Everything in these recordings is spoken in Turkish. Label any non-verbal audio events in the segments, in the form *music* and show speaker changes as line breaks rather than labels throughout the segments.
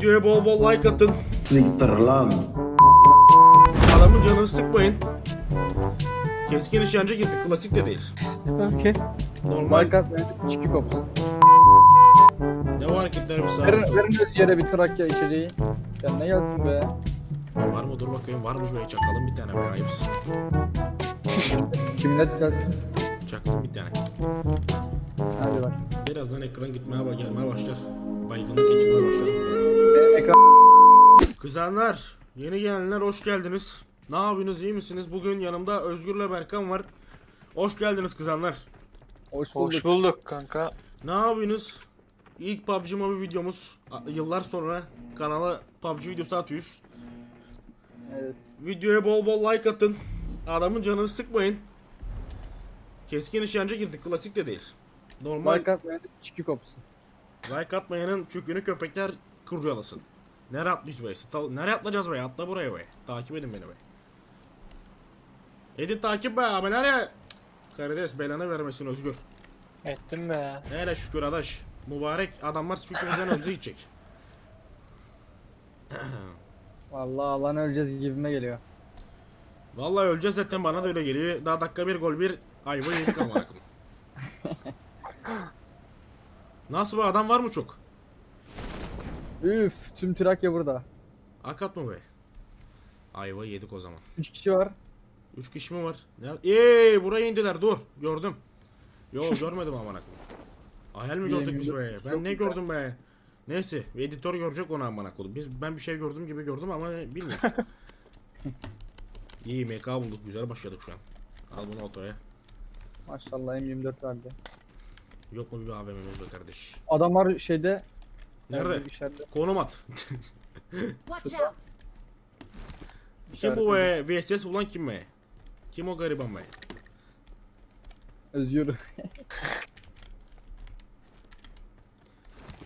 Videoya bol bol like atın.
Siktir lan.
Adamın canını sıkmayın. Keskin nişancı gitti. Klasik de değil.
Okey.
Normal.
Markat içki kopsun.
Ne var hareketler bir sağa
Verin,
bir sola.
verin Özgür'e bir Trakya içeriği. Ya ne gelsin be.
Var mı dur bakayım. Varmış be çakalım bir tane be ayıpsın.
Kimlet gelsin.
Çaktım bir tane. Birazdan ekran gitmeye bak gelmeye başlar. Baygınlık geçirmeye başlar.
Ekran
Kızanlar, yeni gelenler hoş geldiniz. Ne yapıyorsunuz iyi misiniz? Bugün yanımda Özgür'le Berkan var. Hoş geldiniz kızanlar.
hoş bulduk.
Hoş bulduk kanka.
Ne yapıyorsunuz? İlk PUBG Mobile videomuz. Yıllar sonra kanala PUBG videosu atıyoruz.
Evet.
Videoya bol bol like atın. Adamın canını sıkmayın. Keskin nişancı girdik. Klasik de değil. Normal
Markat içki kopsun.
like atmayanın çükünü köpekler kurcalasın. Nereye atlıyoruz be? Stal- Nereye atlayacağız be? Atla buraya be. Takip edin beni be. Edin takip be abi nereye? Karides belanı vermesin Özgür.
Ettim be.
Nereye şükür adaş. Mübarek adamlar şükürden *laughs* önce gidecek.
Vallahi alan öleceğiz gibime geliyor.
Vallahi öleceğiz zaten bana da öyle geliyor. Daha dakika bir gol bir ayva yedik ama akım. Nasıl bu adam var mı çok?
Üf tüm Trakya burada.
Akat mı be? Ayva yedik o zaman.
3 kişi var.
Üç kişi mi var? Nerede? Eee buraya indiler dur. Gördüm. Yo *laughs* görmedim aman akım. Hayal mi gördük biz be? Ben ne gördüm be? Neyse editör görecek onu aman akıllı. Biz ben bir şey gördüm gibi gördüm ama bilmiyorum. *laughs* İyi MK bulduk güzel başladık şu an. Al bunu otoya.
Maşallah M24 verdi.
Yok mu bir AVM'miz be kardeş?
Adamlar şeyde
Nerede?
İçeride.
Konum at.
Watch out!
kim bu be? VSS ulan kim be? Kim o gariban be?
Özgür.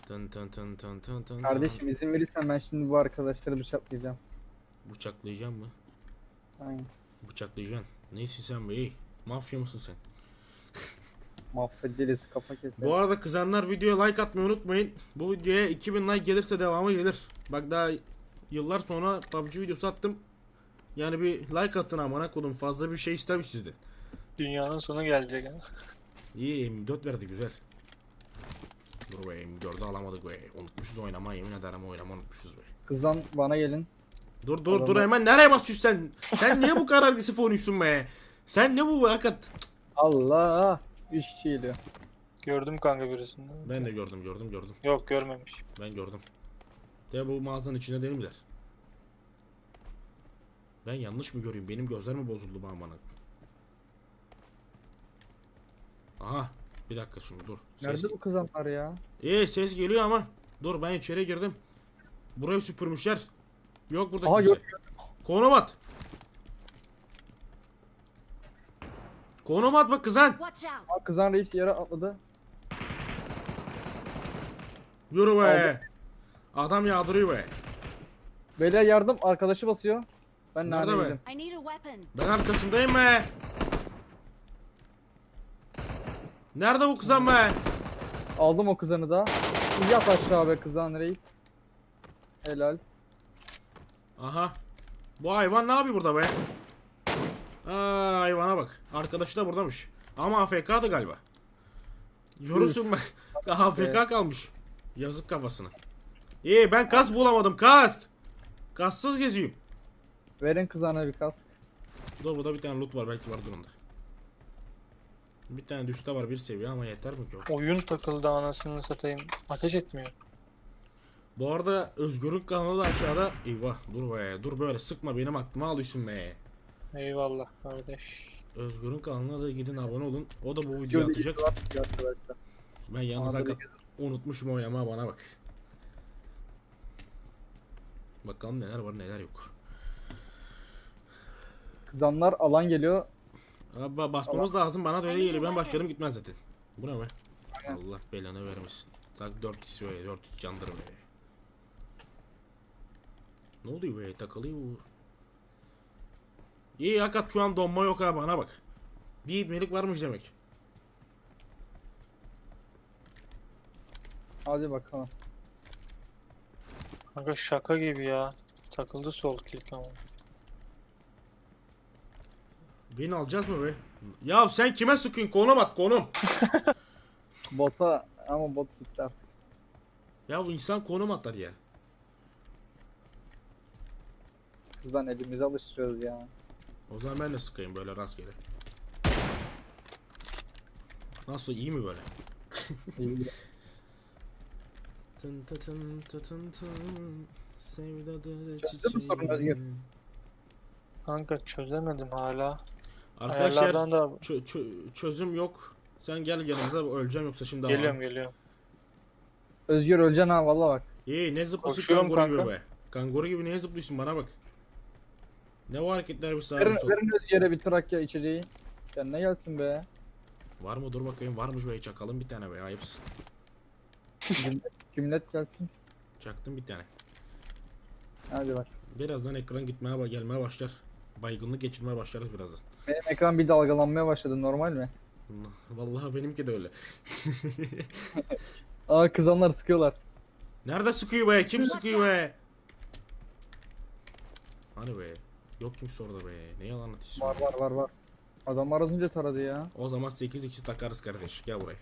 Tın tın tın tın tın tın.
Kardeşim izin verirsen ben şimdi bu arkadaşları bıçaklayacağım.
Bıçaklayacağım mı?
Aynen.
Bıçaklayacaksın. Neysin sen be? Mafya mısın sen?
Mahvederiz kafa keser.
Bu arada kızanlar videoya like atmayı unutmayın. Bu videoya 2000 like gelirse devamı gelir. Bak daha yıllar sonra PUBG videosu attım. Yani bir like atın amına kodum fazla bir şey istemiş sizden.
Dünyanın sonu gelecek ha.
İyi M4 verdi güzel. Dur be M4'ü alamadık be. Unutmuşuz oynamayı yemin ederim oynamayı unutmuşuz be.
Kızdan bana gelin.
Dur dur dur
Adamlar-
hemen nereye basıyorsun sen? Sen niye bu kadar agresif oynuyorsun be? Sen ne bu be hakikat?
Allah! 3 kişi geliyor.
Gördüm kanka birisini.
Ben de gördüm gördüm gördüm.
Yok görmemiş.
Ben gördüm. De bu mağazanın içinde değil miler? Ben yanlış mı göreyim? Benim gözler mi bozuldu bu amına? Aha. Bir dakika şimdi dur. Ses,
Nerede bu kızanlar ya?
İyi ses geliyor ama. Dur ben içeri girdim. Burayı süpürmüşler. Yok burada
Aha,
kimse.
yok,
Konum at. Konum at bak kızan.
Aa, kızan reis yere atladı.
Yürü be. Adam yağdırıyor be.
Beyler yardım arkadaşı basıyor. Ben
Nerede
nane
be? Ben arkasındayım be. Nerede bu kızan be?
Aldım o kızanı da. Yat aşağı be kızan reis. Helal.
Aha. Bu hayvan ne yapıyor burada be? Aa, hayvana bak. Arkadaşı da buradamış. Ama AFK'dı galiba. Görürsün be. AFK kalmış. Yazık kafasına. İyi ben kask bulamadım kask. Kasksız geziyorum.
Verin kızana bir kask.
Dur burada bir tane loot var belki vardır onda. Bir tane de üstte var bir seviye ama yeter mi ki o?
Oyun takıldı anasını satayım. Ateş etmiyor.
Bu arada Özgür'ün kanalı da aşağıda. Eyvah dur be dur böyle sıkma benim aklıma alıyorsun be.
Eyvallah kardeş.
Özgür'ün kanalına da gidin abone olun. O da bu videoyu atacak.
arkadaşlar.
Ben yalnız hakikaten unutmuşum oynama bana bak. Bakalım neler var neler yok.
Kızanlar alan geliyor.
Abi ba- basmamız lazım bana da öyle geliyor. Ben başlarım gitmez zaten. Bu ne be?
Aynen.
Allah belanı vermesin. Tak 400 böyle 400 candır be. Ne oluyor be takılıyor bu. İyi hakikat şu an donma yok ha bana bak. Bir ibnelik varmış demek.
Hadi bakalım.
Kanka şaka gibi ya. Takıldı sol kill tamam.
Win alacağız mı be? Ya sen kime sıkıyorsun? Konum at konum. *laughs*
Bota ama bot gitti artık.
Ya bu insan konum atar ya.
Kızdan elimize alıştırıyoruz ya.
O zaman ben de sıkayım böyle rastgele. Nasıl iyi mi böyle? *laughs* Tın tı tın tı tın tın. Sevdadır
Özgür?
Kanka çözemedim hala.
Arkadaşlar
Ayarlardan da
çö- çö- çözüm yok. Sen gel yanımıza öleceğim yoksa şimdi
geliyorum geliyorum.
Özgür öleceksin ha valla bak.
İyi ne zıplıyorsun
Koşuyorum
kanguru gibi
kanka.
be. Kanguru gibi niye zıplıyorsun bana bak. Ne o hareketler
Verin,
bir sol.
verin Özgür'e bir Trakya içeriği. Kendine gelsin be.
Var mı dur bakayım varmış be çakalım bir tane be ayıpsın.
Cümlet, cümlet gelsin.
Çaktım bir tane.
Hadi bak.
Birazdan ekran gitmeye ba- gelmeye başlar. Baygınlık geçirmeye başlarız birazdan.
Benim ekran bir dalgalanmaya başladı normal mi? *laughs*
Vallahi benimki de öyle. *laughs*
Aa kızanlar sıkıyorlar.
Nerede sıkıyor be? Kim sıkıyor be? Hani be? Yok kimse orada be. Ne yalan atıyorsun?
Var var var var. Adam arasınca taradı ya.
O zaman 8-2 takarız kardeş. Gel buraya.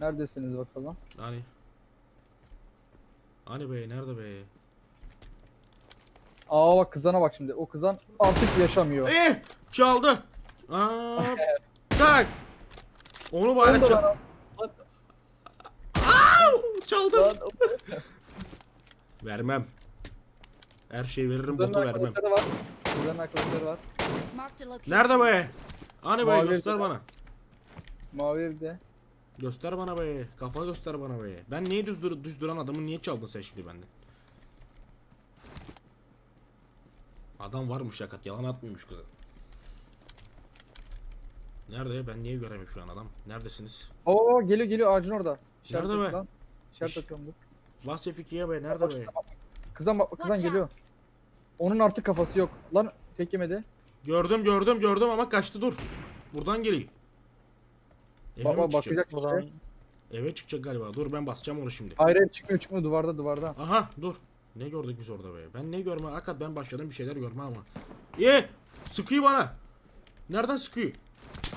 Neredesiniz bakalım?
Hani? Hani be? Nerede be?
Aa bak kızana bak şimdi. O kızan artık yaşamıyor.
Eh! Çaldı. Aa! tak! Onu bari çal.
lan-
Çaldım. Vermem. Her şeyi veririm botu vermem.
arkadaşları var. Arkadaşları var.
Marked a location.
Nerede be? Hani be
Mavi
göster
evde.
bana.
Mavi evde.
Göster bana be. Kafa göster bana be. Ben niye düz, dur düz duran adamı niye çaldın sen şimdi benden? Adam varmış şakat yalan atmıyormuş kızı. Nerede? Ben niye göremiyorum şu an adam? Neredesiniz?
Oo geliyor geliyor ağacın orada. İşaret
Nerede be?
lan. İşaret
İş-
atıyorum dur.
Vasfikiye be nerede be?
bak. Kızan bak kızan geliyor. Onun artık kafası yok. Lan tek yemedi.
Gördüm gördüm gördüm ama kaçtı dur. Buradan geliyor. Eve mi
Baba
çıkacak?
bakacak. İşte.
Eve çıkacak galiba. Dur ben basacağım onu şimdi.
Hayır hayır çıkmıyor çıkmıyor duvarda duvarda.
Aha dur. Ne gördük biz orada be? Ben ne görme? Hakikat ben başladım bir şeyler görme ama. İyi. Sıkıyor bana. Nereden sıkıyor?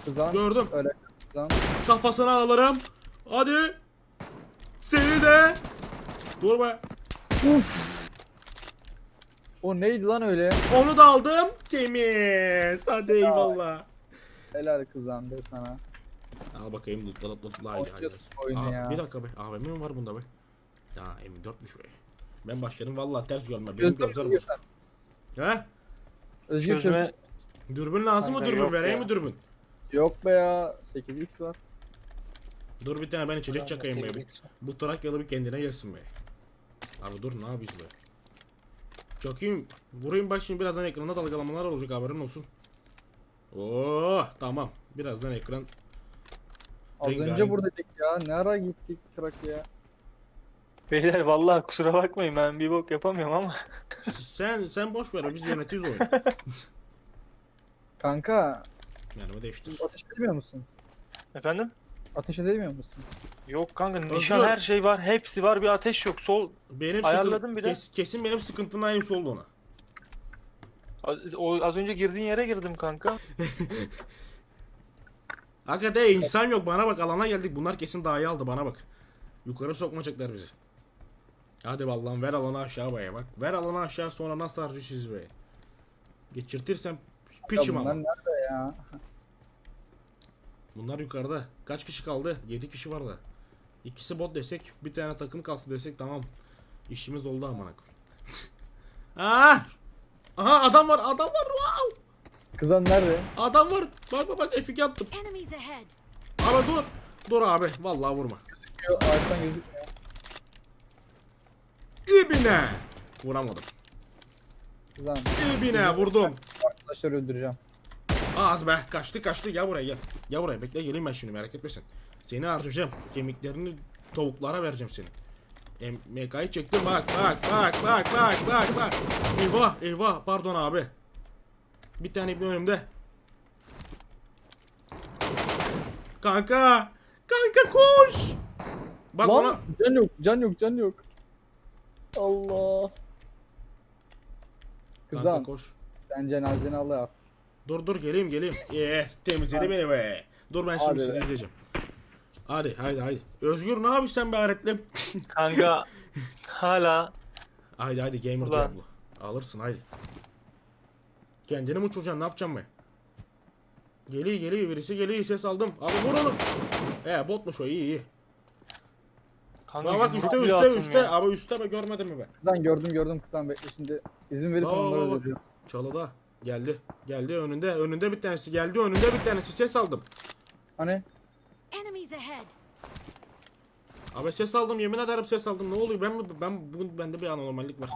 Kızan
Gördüm.
öyle kızan.
Kafasına alırım. Hadi. Seni de. Dur be.
O neydi lan öyle?
Onu da aldım. Temiz. Hadi eyvallah.
Helal kızan de sana.
Al bakayım lootla lootla lootla haydi haydi.
Oynuyorsun oyunu
Aa,
ya.
Bir dakika be. AVM mi var bunda be? Ya M4'müş be. Ben başladım vallahi ters görme. Benim
Gözler
gözler
Özgür
bozuk. He?
Özgür çöz.
çözme
Dürbün lazım mı dürbün? Vereyim mi dürbün?
Yok be ya. 8x var.
Dur bir tane ben içecek çakayım be. Bu Trakyalı bir kendine gelsin be. Abi dur ne yapıyorsun be? Çakayım. Vurayım bak şimdi birazdan ekranda dalgalamalar olacak haberin olsun. Oo tamam. Birazdan ekran.
Az
Rengarenk.
önce buradaydık ya. Ne ara gittik Trakya?
Beyler vallahi kusura bakmayın ben bir bok yapamıyorum ama. *laughs*
sen sen boş ver biz yönetiyoruz oyunu. *laughs*
Kanka
Mermi değiştir.
ateş edemiyor musun?
Efendim?
Ateş edemiyor musun?
Yok kanka nişan
Özgür.
her şey var. Hepsi var bir ateş yok. Sol
Benim
Ayarladım
sıkıntı,
bir de.
kes- kesin benim sıkıntının aynısı oldu ona.
az, o, az önce girdiğin yere girdim kanka. *laughs*
Hakikaten insan yok bana bak alana geldik bunlar kesin daha iyi aldı bana bak. Yukarı sokmayacaklar bizi. Hadi vallahi ver alanı aşağı be bak. Ver alanı aşağı sonra nasıl harcıyorsunuz be. Geçirtirsem piçim
bunlar
ama.
nerede ya?
Bunlar yukarıda. Kaç kişi kaldı? 7 kişi var da. İkisi bot desek, bir tane takım kalsın desek tamam. İşimiz oldu amına koyayım. *laughs* Ah! Aha adam var, adam var. Wow!
Kızan nerede?
Adam var. Bak bak bak F2 attım. Ama dur. Dur abi. Vallahi vurma.
Ağaçtan gözükmüyor.
İbine. Vuramadım.
Kızan.
İbine vurdum.
Arkadaşları öldüreceğim.
Az be. Kaçtı kaçtı. Gel buraya gel. Gel buraya. Bekle geleyim ben şimdi merak etme sen. Seni harcayacağım. Kemiklerini tavuklara vereceğim seni. MK'yı çektim bak bak bak bak bak bak bak. Eyvah eyvah pardon abi. Bir tane ibne önümde. Kanka. Kanka koş. Bak
Lan
ona
can yok can yok can yok. Allah.
Kanka
Kızan
koş.
sen cenazeni al ya.
Dur dur geleyim geleyim. Eh temizledi beni be. Dur ben şimdi
Hadi
sizi
be.
izleyeceğim. Hadi haydi haydi. Özgür ne yapıyorsun sen be aletlim? *laughs*
Kanka hala
haydi haydi gamer
Ulan.
Diablo. Alırsın haydi. Kendini mi uçuracaksın ne yapacaksın be? Geliyor geliyor birisi geliyor ses aldım. Abi vur onu. He botmuş o iyi iyi.
kanka
Bak bak üstte üstte üstte.
ya.
Abi üstte be görmedin mi be?
Kızan gördüm gördüm kızan bekle şimdi. İzin verirsen onları öldüreceğim.
Çalıda. Geldi. Geldi önünde. Önünde bir tanesi. Geldi önünde bir tanesi. Ses aldım.
Hani?
Enemies ahead.
Abi ses aldım yemin ederim ses aldım. Ne oluyor? Ben mi ben bugün bende bir anormallik var.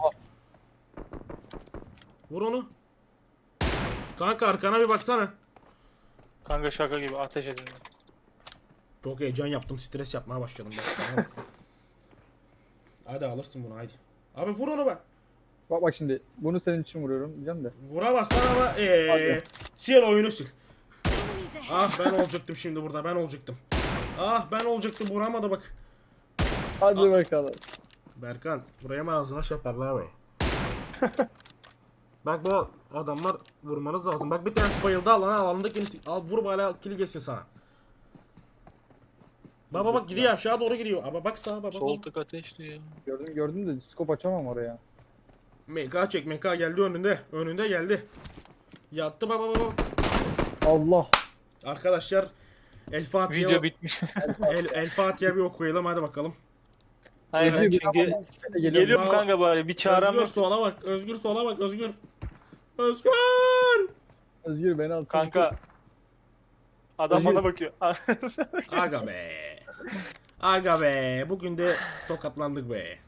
Vur onu. Kanka arkana bir baksana.
Kanka şaka gibi ateş edin.
Çok heyecan yaptım. Stres yapmaya başladım ben. *laughs* hadi alırsın bunu haydi. Abi vur onu be.
Bak bak şimdi bunu senin için vuruyorum diyeceğim de.
Vuramazsan ama ee,
Hadi.
sil oyunu sil. Ah ben olacaktım şimdi burada ben olacaktım. Ah ben olacaktım vuramadı bak.
Hadi bakalım.
Berkan buraya mı ağzına şaparlar be. Bak bu adamlar vurmanız lazım. Bak bir tanesi bayıldı alana alandakini al vur bana kill geçsin sana. Baba bak gidiyor aşağı doğru gidiyor. Ama bak sağa baba.
Sol tık ateş diyor.
Gördüm gördüm de skop açamam oraya.
MK çek MK geldi önünde. Önünde geldi. Yattı baba baba.
Allah.
Arkadaşlar El Fatiha
Video bitmiş.
El, El Fatiha bir okuyalım hadi bakalım.
Aynen
Özgür,
çünkü
geliyorum.
geliyorum
Baba.
kanka bari bir çağıram
Özgür sola bak. Özgür sola bak. Özgür. Özgür.
Özgür beni al.
Kanka adam
Özgür.
bana bakıyor. *laughs*
Aga be. Aga be. Bugün de tokatlandık be.